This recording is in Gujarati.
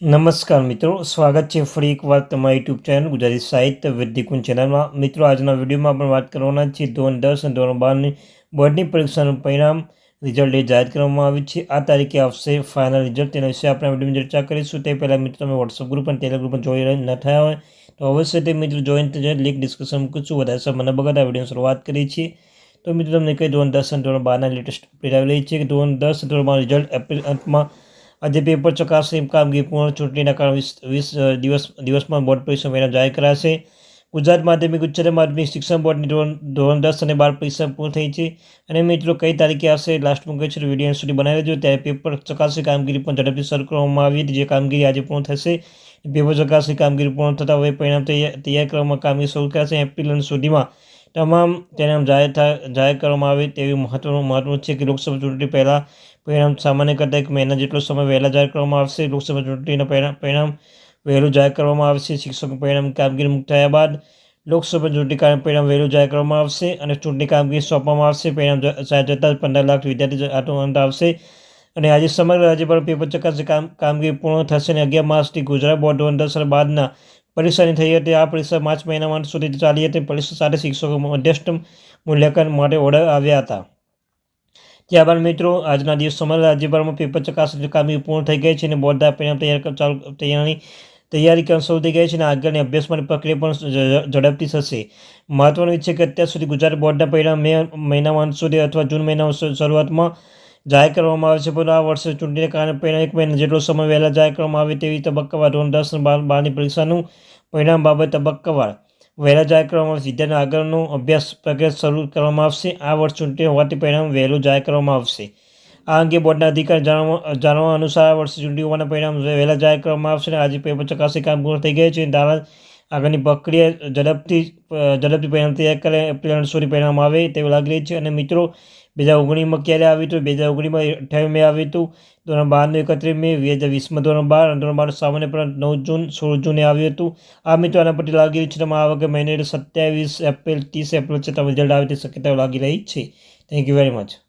નમસ્કાર મિત્રો, સ્વાગત છે ફરી એકવાર તમારી યુટ્યુબ ચેનલ ગુજરાતી સાહિત્ય વિદ્યાકુંજ ચેનલમાં મિત્રો, આજના વિડીયોમાં આપણે વાત કરવાના છીએ ધોરણ દસ અને ધોરણ બારની બોર્ડની પરીક્ષાનું પરિણામ. રિઝલ્ટ એ જાહેર કરવામાં આવ્યું છે. આ તારીખે આવશે ફાઇનલ રિઝલ્ટ તેના વિશે આપણે વિડીયોમાં ચર્ચા કરીશું. તે પહેલાં મિત્રો, તમે વોટ્સઅપ ગ્રુપ અને ટેલિગ્રુપ ગ્રુપ જોઈ ન થયા હોય, તો અવશ્ય તે મિત્રો જોઈન થઈ જાય લિંક ડિસ્કશન છું. વધારે સમય બગડ આ વીડિયો શરૂઆત કરી છીએ. તો મિત્રો, તમને કહી ધોરણ દસ અને ધોરણ બારના લેટેસ્ટ અપડેટ આવેલી છે? કે ધોરણ દસ ધોરણ બાર રિઝલ્ટ એપ્રિલ અંતમાં આજે પેપર ચકાસણી કામગીરી પૂર્ણ ચૂંટણીના કારણે વીસ વીસ દિવસ, દિવસમાં બોર્ડ પરીક્ષા પરિણામ જાહેર કરાશે. ગુજરાત માધ્યમિક ઉચ્ચતર માધ્યમિક શિક્ષણ બોર્ડની ધોરણ ધોરણ દસ અને બાર પરીક્ષા પૂર્ણ થઈ છે. અને મિત્રો, કઈ તારીખે આવશે? લાસ્ટ કહે છે? વીડિયો સુધી બનાવી દેજો. ત્યારે પેપર ચકાસણી કામગીરી પણ ઝડપથી શરૂ કરવામાં આવી જે કામગીરી આજે પૂર્ણ થશે પેપર ચકાસણી કામગીરી પૂર્ણ થતાં હવે પરિણામ તૈયાર કરવામાં કામગીરી શરૂ કરાશે એપ્રિલ સુધીમાં. તમામ પરિણામ જાહેર થાય જાહેર કરવામાં આવે તેવી મહત્વનું મહત્વનું છે કે લોકસભા ચૂંટણી પહેલાં પરિણામ સામાન્ય કરતાં એક મહિના જેટલો સમય વહેલા જાહેર કરવામાં આવશે. લોકસભા ચૂંટણીના પરિણામ પરિણામ વહેલું જાહેર કરવામાં આવશે. શિક્ષકો પરિણામ કામગીરી મુક્ત થયા બાદ લોકસભા ચૂંટણી પરિણામ વહેલું જાહેર કરવામાં આવશે અને ચૂંટણી કામગીરી સોંપવામાં આવશે. પરિણામ જાહેર જતાં પંદર લાખ વિદ્યાર્થી અંત આવશે. અને આજે સમગ્ર રાજ્ય પર પેપર ચકાસણી કામ, કામગીરી પૂર્ણ થશે અને અગિયાર માર્ચથી ગુજરાત બોર્ડ ધોરણ દસ બાદના પરીક્ષાની થઈ હતી. આ પરીક્ષા માર્ચ મહિનામાં સુધી ચાલી હતી. પરીક્ષા સાથે શિક્ષકો મધ્યસ્થ મૂલ્યાંકન માટે ઓર્ડર આવ્યા હતા. ત્યારબાદ મિત્રો, આજના દિવસ સમગ્ર રાજ્યભરમાં પેપર ચકાસણી કામગીરી પૂર્ણ થઈ ગઈ છે અને બોર્ડના પરિણામ તૈયાર ચાલુ, તૈયારી તૈયારી શરૂ થઈ ગઈ છે અને આગળની અભ્યાસ પ્રક્રિયા પણ ઝડપથી થશે. મહત્વનું છે કે અત્યાર સુધી ગુજરાત બોર્ડના પહેલાં મે મહિનામાં સુધી અથવા જૂન મહિના શરૂઆતમાં જાહેર કરવામાં આવે છે આ વર્ષે ચૂંટણીને કારણે પહેલાં એક મહિના જેટલો સમય વહેલા જાહેર કરવામાં આવે તેવી તબક્કાવાર ધોરણ દસ બાર બારની પરીક્ષાનું પરિણામ બાબત તબક્કાવાર વહેલા જાહેર કરવામાં આવશે. વિદ્યાર્થીના આગળનો અભ્યાસ પ્રક્રિયા શરૂ કરવામાં આવશે. આ વર્ષ ચૂંટણી હોવાથી પરિણામ વહેલું જાહેર કરવામાં આવશે. આ અંગે બોર્ડના અધિકારી જાણવા જાણવા અનુસાર આ વર્ષે ચૂંટણી હોવાના પરિણામ વહેલા જાહેર કરવામાં આવશે આજે પેપર ચકાસણી કામ પૂર્ણ થઈ ગયું છે. ધારા આગળની પ્રક્રિયા ઝડપથી ઝડપથી પરિણામ તૈયાર કરે એપ્રિલ સુધી પરિણામ આવે તેવું લાગી રહ્યું છે. અને મિત્રો બે હજાર ઓગણીસમાં ક્યારે આવ્યું હતું? બે હજાર ઓગણીસમાં અઠ્યાવીસ મે આવ્યું હતું. ધોરણ બારનું એકત્રીસ મે, બે હજાર વીસમાં ધોરણ બાર અને ધોરણ બાર સામાન્ય પણ નવ જૂન, સોળ જૂને આવ્યું હતું. આ મિત્રો આના પરથી લાગી રહ્યું છે. તમે આ વખતે મહિને સત્યાવીસ એપ્રિલ, ત્રીસ એપ્રિલ છે. તમે રિઝલ્ટ આવે તે શક્યતાઓ લાગી રહી છે. Thank you very much